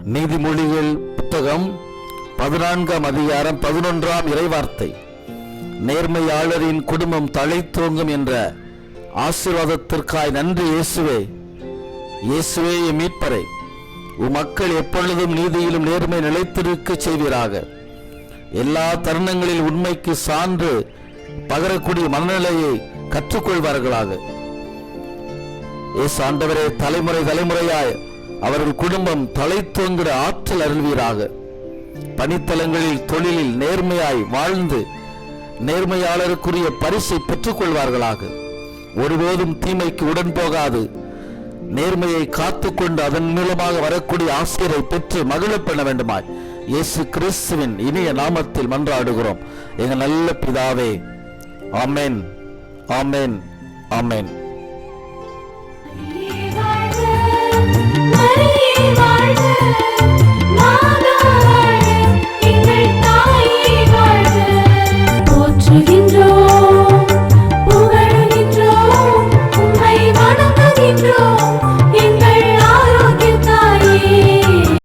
நீதிமொழிகள் புத்தகம் பதினான்காம் அதிகாரம் பதினொன்றாம் இறைவார்த்தை. நேர்மையாளரின் குடும்பம் தழைத்தோங்கும் என்ற ஆசீர்வாதத்திற்காய் நன்றி இயேசுவே. இயேசுவே மீட்பரை உம் மக்கள் எப்பொழுதும் நீதியிலும் நேர்மை நிலைத்திருக்க செய்வீராக. எல்லா தருணங்களில் உண்மைக்கு சான்று பகரக்கூடிய மனநிலையை கற்றுக்கொள்வார்களாக. இயேசு ஆண்டவரே தலைமுறை தலைமுறையாய் அவர்கள் குடும்பம் தலைத்தோங்கிட ஆற்றல் அருள்வீராக. பணித்தலங்களில் தொழிலில் நேர்மையாய் வாழ்ந்து நேர்மையாளருக்குரிய பரிசை பெற்றுக்கொள்வார்களாக. ஒருபோதும் தீமைக்கு உடன் போகாது. நேர்மையை காத்துக்கொண்டு அதன் மூலமாக வரக்கூடிய ஆசிரியரை பெற்று மகிழ பண்ண வேண்டுமாய். இயேசு கிறிஸ்துவின் இனிய நாமத்தில் மன்றாடுகிறோம். எங்கள் நல்ல பிதாவே ஆமென் ஆமென் ஆமேன்.